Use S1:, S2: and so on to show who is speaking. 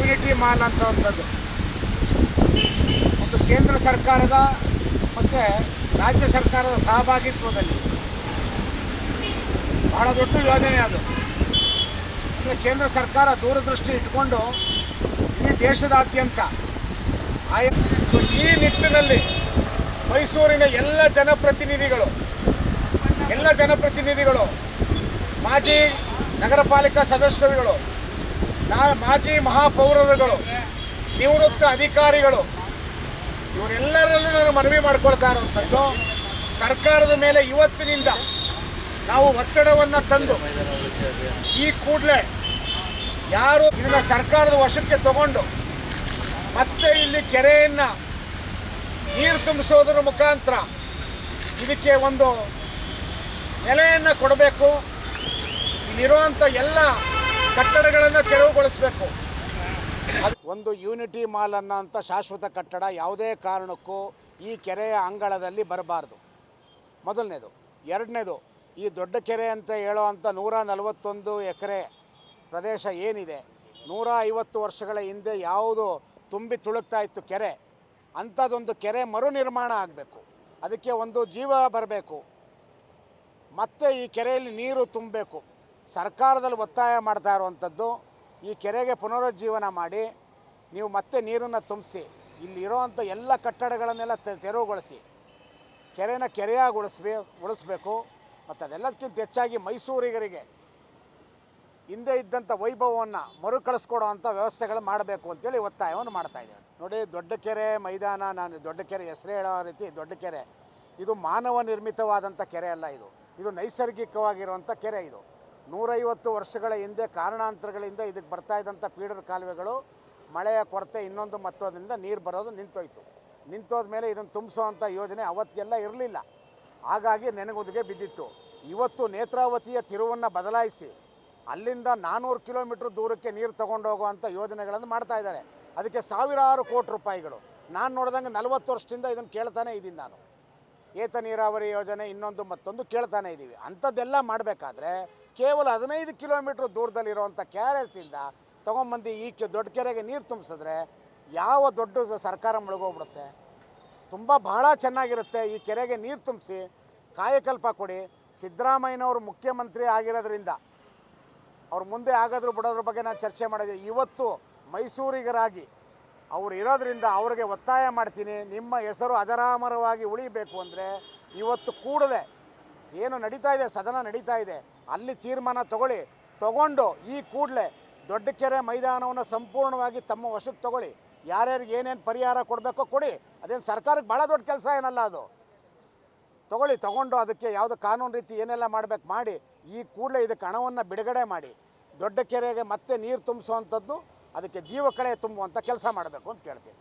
S1: Unity mall ಅಂತ ಒಂಥದ್ದು ಒಂದು ಕೇಂದ್ರ ಸರ್ಕಾರದ ಮತ್ತು ರಾಜ್ಯ ಸರ್ಕಾರದ ಸಹಭಾಗಿತ್ವದಲ್ಲಿ ಬಹಳ ದೊಡ್ಡ ಯೋಜನೆ ಅದು. ಅಂದರೆ ಕೇಂದ್ರ ಸರ್ಕಾರ ದೂರದೃಷ್ಟಿ ಇಟ್ಕೊಂಡು ಇಡೀ ದೇಶದಾದ್ಯಂತ ಆಯ ಸೊ ಈ ನಿಟ್ಟಿನಲ್ಲಿ ಮೈಸೂರಿನ ಎಲ್ಲ ಜನಪ್ರತಿನಿಧಿಗಳು ಎಲ್ಲ ಜನಪ್ರತಿನಿಧಿಗಳು, ಮಾಜಿ ನಗರ ಪಾಲಿಕಾ ಸದಸ್ಯರುಗಳು ನಾ ಮಾಜಿ ಮಹಾಪೌರರುಗಳು, ನಿವೃತ್ತ ಅಧಿಕಾರಿಗಳು, ಇವರೆಲ್ಲರಲ್ಲೂ ನಾನು ಮನವಿ ಮಾಡ್ಕೊಳ್ತಾ ಇರುವಂಥದ್ದು, ಸರ್ಕಾರದ ಮೇಲೆ ಇವತ್ತಿನಿಂದ ನಾವು ಒತ್ತಡವನ್ನು ತಂದು ಈ ಕೂಡಲೇ ಯಾರು ಇದನ್ನ ಸರ್ಕಾರದ ವಶಕ್ಕೆ ತಗೊಂಡು ಮತ್ತೆ ಇಲ್ಲಿ ಕೆರೆಯನ್ನು ನೀರು ತುಂಬಿಸೋದ್ರ ಮುಖಾಂತರ ಇದಕ್ಕೆ ಒಂದು ನೆಲೆಯನ್ನು ಕೊಡಬೇಕು. ಇಲ್ಲಿರುವಂಥ ಎಲ್ಲ ಕಟ್ಟಡಗಳನ್ನು ತೆರವುಗೊಳಿಸಬೇಕು. ಒಂದು ಯೂನಿಟಿ ಮಾಲ್ ಅನ್ನೋಂಥ ಶಾಶ್ವತ ಕಟ್ಟಡ ಯಾವುದೇ ಕಾರಣಕ್ಕೂ ಈ ಕೆರೆಯ ಅಂಗಳದಲ್ಲಿ ಬರಬಾರ್ದು. ಮೊದಲನೇದು. ಎರಡನೇದು, ಈ ದೊಡ್ಡ ಕೆರೆ ಅಂತ ಹೇಳೋ ಅಂಥ ನೂರ ನಲವತ್ತೊಂದು ಎಕರೆ ಪ್ರದೇಶ ಏನಿದೆ, ನೂರ ಐವತ್ತು ವರ್ಷಗಳ ಹಿಂದೆ ಯಾವುದು ತುಂಬಿ ತುಳುಕ್ತಾ ಇತ್ತು ಕೆರೆ, ಅಂಥದ್ದೊಂದು ಕೆರೆ ಮರು ನಿರ್ಮಾಣ ಆಗಬೇಕು. ಅದಕ್ಕೆ ಒಂದು ಜೀವ ಬರಬೇಕು. ಮತ್ತೆ ಈ ಕೆರೆಯಲ್ಲಿ ನೀರು ತುಂಬಬೇಕು. ಸರ್ಕಾರದಲ್ಲಿ ಒತ್ತಾಯ ಮಾಡ್ತಾ ಇರುವಂಥದ್ದು, ಈ ಕೆರೆಗೆ ಪುನರುಜ್ಜೀವನ ಮಾಡಿ, ನೀವು ಮತ್ತೆ ನೀರನ್ನು ತುಂಬಿಸಿ, ಇಲ್ಲಿರೋವಂಥ ಎಲ್ಲ ಕಟ್ಟಡಗಳನ್ನೆಲ್ಲ ತೆರವುಗೊಳಿಸಿ, ಕೆರೆನ ಕೆರೆಯಾಗಿ ಉಳಿಸ್ಬೇ, ಉಳಿಸ್ಬೇಕು, ಮತ್ತು ಅದೆಲ್ಲದಕ್ಕಿಂತ ಹೆಚ್ಚಾಗಿ ಮೈಸೂರಿಗರಿಗೆ ಹಿಂದೆ ಇದ್ದಂಥ ವೈಭವವನ್ನು ಮರುಕಳಿಸ್ಕೊಡುವಂಥ ವ್ಯವಸ್ಥೆಗಳು ಮಾಡಬೇಕು ಅಂತೇಳಿ ಒತ್ತಾಯವನ್ನು ಮಾಡ್ತಾ ಇದ್ದೇವೆ. ನೋಡಿ, ದೊಡ್ಡ ಕೆರೆ ಮೈದಾನ, ನಾನು ದೊಡ್ಡ ಕೆರೆ ಹೆಸರು ಹೇಳೋ ರೀತಿ ದೊಡ್ಡ ಕೆರೆ. ಇದು ಮಾನವ ನಿರ್ಮಿತವಾದಂಥ ಕೆರೆ ಅಲ್ಲ ಇದು. ಇದು ನೈಸರ್ಗಿಕವಾಗಿರುವಂಥ ಕೆರೆ ಇದು. ನೂರೈವತ್ತು ವರ್ಷಗಳ ಹಿಂದೆ ಕಾರಣಾಂತರಗಳಿಂದ ಇದಕ್ಕೆ ಬರ್ತಾ ಇದ್ದಂಥ ಪೀಡರ್ ಕಾಲುವೆಗಳು, ಮಳೆಯ ಕೊರತೆ ಇನ್ನೊಂದು ಮತ್ತೋದ್ರಿಂದ ನೀರು ಬರೋದು ನಿಂತೋಯ್ತು. ನಿಂತೋದ ಮೇಲೆ ಇದನ್ನು ತುಂಬಿಸೋವಂಥ ಯೋಜನೆ ಅವತ್ತಿಗೆಲ್ಲ ಇರಲಿಲ್ಲ. ಹಾಗಾಗಿ ನೆನಗುದಿಗೆ ಬಿದ್ದಿತ್ತು. ಇವತ್ತು ನೇತ್ರಾವತಿಯ ತಿರುವನ್ನು ಬದಲಾಯಿಸಿ ಅಲ್ಲಿಂದ ನಾನ್ನೂರು ಕಿಲೋಮೀಟ್ರ್ ದೂರಕ್ಕೆ ನೀರು ತೊಗೊಂಡೋಗುವಂಥ ಯೋಜನೆಗಳನ್ನು ಮಾಡ್ತಾ ಇದ್ದಾರೆ. ಅದಕ್ಕೆ ಸಾವಿರಾರು ಕೋಟಿ ರೂಪಾಯಿಗಳು. ನಾನು ನೋಡಿದಂಗೆ ನಲವತ್ತು ವರ್ಷದಿಂದ ಇದನ್ನು ಕೇಳ್ತಾನೆ ಇದ್ದೀನಿ ನಾನು. ಏತ ನೀರಾವರಿ ಯೋಜನೆ ಇನ್ನೊಂದು ಮತ್ತೊಂದು ಕೇಳ್ತಾನೆ ಇದ್ದೀವಿ. ಅಂಥದ್ದೆಲ್ಲ ಮಾಡಬೇಕಾದ್ರೆ ಕೇವಲ ಹದಿನೈದು ಕಿಲೋಮೀಟ್ರ್ ದೂರದಲ್ಲಿರುವಂಥ ಕೆ ಆರ್ ಎಸ್ಸಿಂದ ತೊಗೊಂಬಂದು ಈ ಕೆ ದೊಡ್ಡ ಕೆರೆಗೆ ನೀರು ತುಂಬಿಸಿದ್ರೆ ಯಾವ ದೊಡ್ಡ ಸರ್ಕಾರ ಮುಳುಗೋಗ್ಬಿಡುತ್ತೆ? ತುಂಬ ಬಹಳ ಚೆನ್ನಾಗಿರುತ್ತೆ ಈ ಕೆರೆಗೆ ನೀರು ತುಂಬಿಸಿ ಕಾಯಕಲ್ಪ ಕೊಡಿ. ಸಿದ್ದರಾಮಯ್ಯನವರು ಮುಖ್ಯಮಂತ್ರಿ ಆಗಿರೋದ್ರಿಂದ ಅವ್ರು ಮುಂದೆ ಆಗೋದ್ರ ಬಿಡೋದ್ರ ಬಗ್ಗೆ ನಾನು ಚರ್ಚೆ ಮಾಡಿದೆ. ಇವತ್ತು ಮೈಸೂರಿಗರಾಗಿ ಅವರು ಇರೋದ್ರಿಂದ ಅವ್ರಿಗೆ ಒತ್ತಾಯ ಮಾಡ್ತೀನಿ. ನಿಮ್ಮ ಹೆಸರು ಅಜರಾಮರವಾಗಿ ಉಳಿಬೇಕು ಅಂದರೆ ಇವತ್ತು ಕೂಡಲೇ ಏನು ನಡೀತಾ ಇದೆ, ಸದನ ನಡೀತಾ ಇದೆ, ಅಲ್ಲಿ ತೀರ್ಮಾನ ತಗೊಳ್ಳಿ. ತಗೊಂಡು ಈ ಕೂಡಲೇ ದೊಡ್ಡ ಕೆರೆ ಮೈದಾನವನ್ನು ಸಂಪೂರ್ಣವಾಗಿ ತಮ್ಮ ವಶಕ್ಕೆ ತಗೊಳ್ಳಿ. ಯಾರ್ಯಾರಿಗೆ ಏನೇನು ಪರಿಹಾರ ಕೊಡಬೇಕೋ ಕೊಡಿ. ಅದೇನು ಸರ್ಕಾರಕ್ಕೆ ಭಾಳ ದೊಡ್ಡ ಕೆಲಸ ಏನಲ್ಲ ಅದು. ತಗೊಳ್ಳಿ, ತಗೊಂಡು ಅದಕ್ಕೆ ಯಾವುದು ಕಾನೂನು ರೀತಿ ಏನೆಲ್ಲ ಮಾಡಬೇಕು ಮಾಡಿ, ಈ ಕೂಡಲೇ ಇದಕ್ಕೆ ಹಣವನ್ನು ಬಿಡುಗಡೆ ಮಾಡಿ. ದೊಡ್ಡ ಕೆರೆಗೆ ಮತ್ತೆ ನೀರು ತುಂಬಿಸುವಂಥದ್ದು, ಅದಕ್ಕೆ ಜೀವ ಕಳೆ ತುಂಬುವಂಥ ಕೆಲಸ ಮಾಡಬೇಕು ಅಂತ ಕೇಳ್ತೀನಿ.